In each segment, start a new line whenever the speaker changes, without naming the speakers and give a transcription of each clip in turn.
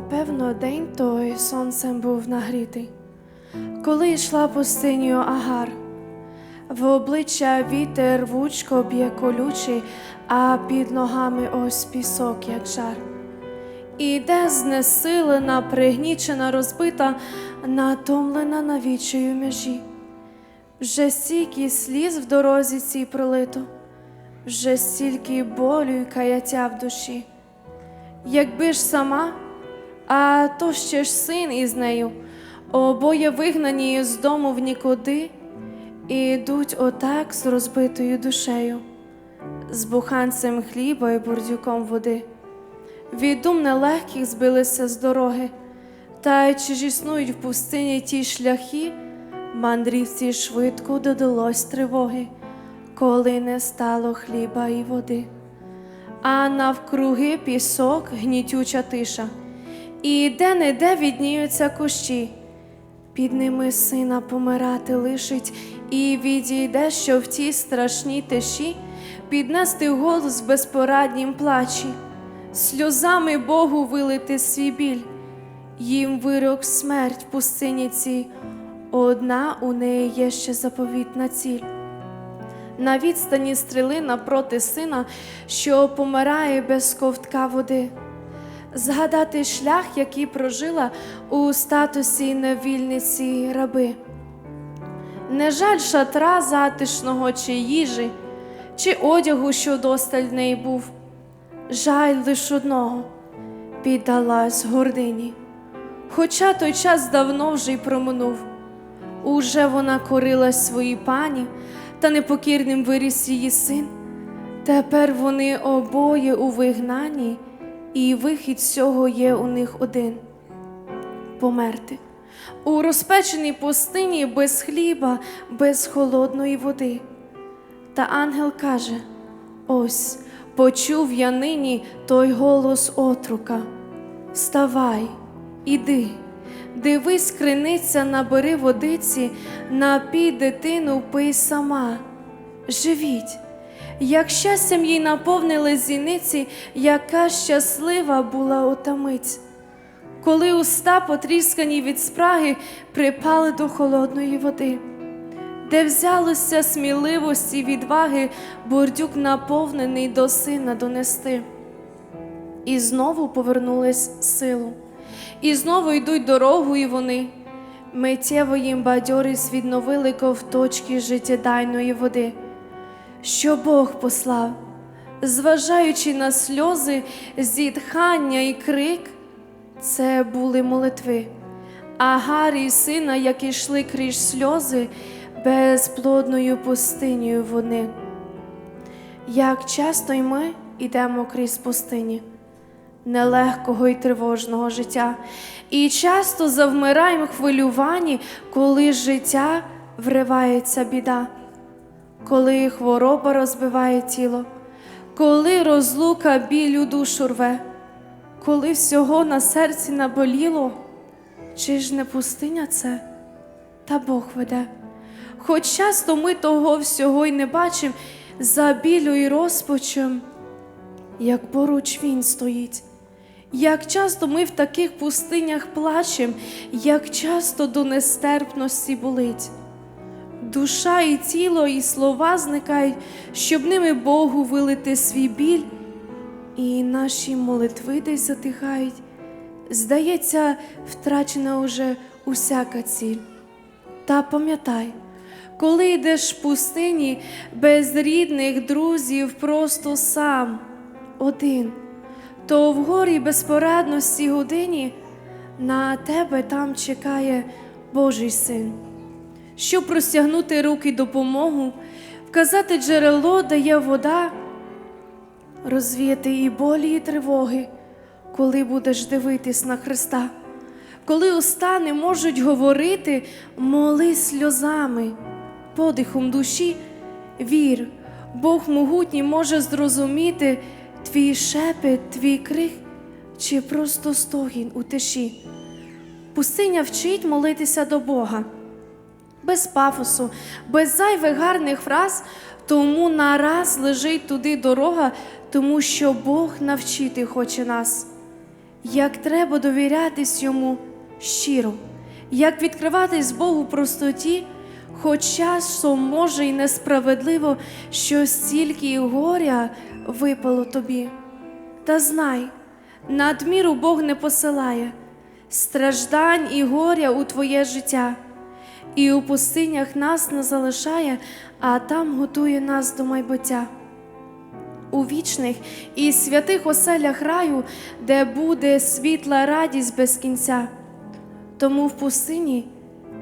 Напевно, день той сонцем був нагрітий, коли йшла пустиню Агар. В обличчя вітер вучко б'є колючий, а під ногами ось пісок, як жар. І йде знесилена, пригнічена, розбита, натомлена навічою межі. Вже стільки сліз в дорозі цій пролито, вже стільки болю й каяття в душі. Якби ж сама, а то ще ж син із нею, обоє вигнані з дому в нікуди, і йдуть отак з розбитою душею, з буханцем хліба і бурдюком води. Від дум нелегких збилися з дороги, та чи ж існують в пустині ті шляхи, мандрівці швидко додалось тривоги, коли не стало хліба і води. А навкруги пісок, гнітюча тиша, і де-не-де відніються кущі. Під ними сина помирати лишить, і відійде, що в тій страшній тиші. Піднести голос в безпораднім плачі, сльозами Богу вилити свій біль, їм вирок смерть в пустині цій, одна у неї є ще заповітна ціль. На відстані стріли напроти сина, що помирає без ковтка води, згадати шлях, який прожила у статусі невільниці раби. Не жаль шатра затишного чи їжі, чи одягу, що досталь неї був. Жаль лиш одного піддалась гордині. Хоча той час давно вже й проминув. Уже вона корилась своїй пані, та непокірним виріс її син. Тепер вони обоє у вигнанні, і вихід з цього є у них один померти. У розпеченій пустині без хліба, без холодної води. Та ангел каже: Ось почув я нині той голос отрука. Вставай, іди. Дивись, криниця, набери водиці, напій дитину пий сама. Живіть, як щастям їй наповнили зіниці, яка щаслива була ота мить. Коли уста, потріскані від спраги, припали до холодної води, де взялося сміливості відваги, бурдюк наповнений до сина донести. І знову повернулись силу. І знову йдуть дорогою вони. Миттєво їм бадьорість відновили ковточки життєдайної води, що Бог послав, зважаючи на сльози, зітхання і крик, це були молитви. А Гарі сина, як ішли крізь сльози, безплодною пустинею вони. Як часто й ми йдемо крізь пустині нелегкого і тривожного життя, і часто завмираємо в хвилюванні, коли життя вривається біда, коли хвороба розбиває тіло, коли розлука білю душу рве, коли всього на серці наболіло, чи ж не пустиня це, та Бог веде. Хоч часто ми того всього й не бачимо за білю і розпачем, як поруч він стоїть. Як часто ми в таких пустинях плачем, як часто до нестерпності болить. Душа і тіло, і слова зникають, щоб ними Богу вилити свій біль, і наші молитви десь затихають. Здається, втрачена уже усяка ціль. Та пам'ятай, коли йдеш в пустині без рідних друзів, просто сам, один то в горі безпорадності годині на тебе там чекає Божий син, щоб простягнути руки допомогу, вказати джерело, де є вода, розвіяти і болі, і тривоги, коли будеш дивитись на Христа, коли уста не можуть говорити, моли сльозами, подихом душі, вір, Бог могутній може зрозуміти твій шепет, твій крик чи просто стогін у тиші. Пустиня вчить молитися до Бога без пафосу, без зайвих гарних фраз, тому нараз лежить туди дорога, тому що Бог навчити хоче нас. як треба довірятись йому щиро, як відкриватись Богу простоті, хоч часом може й несправедливо, що стільки горя випало тобі. Та знай, надміру Бог не посилає страждань і горя у твоє життя, і у пустинях нас не залишає, а там готує нас до майбуття. У вічних і святих оселях раю, де буде світла радість без кінця. Тому в пустині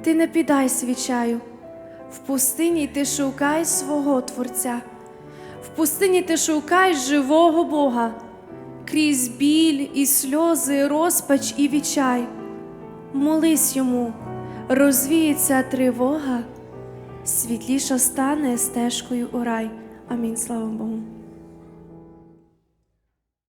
ти не піддай свічаю, в пустині ти шукай свого Творця, в пустині ти шукай живого Бога, крізь біль і сльози, розпач і відчай. Молись йому, розвіється тривога, світліша стане стежкою у рай. Амінь. Слава Богу.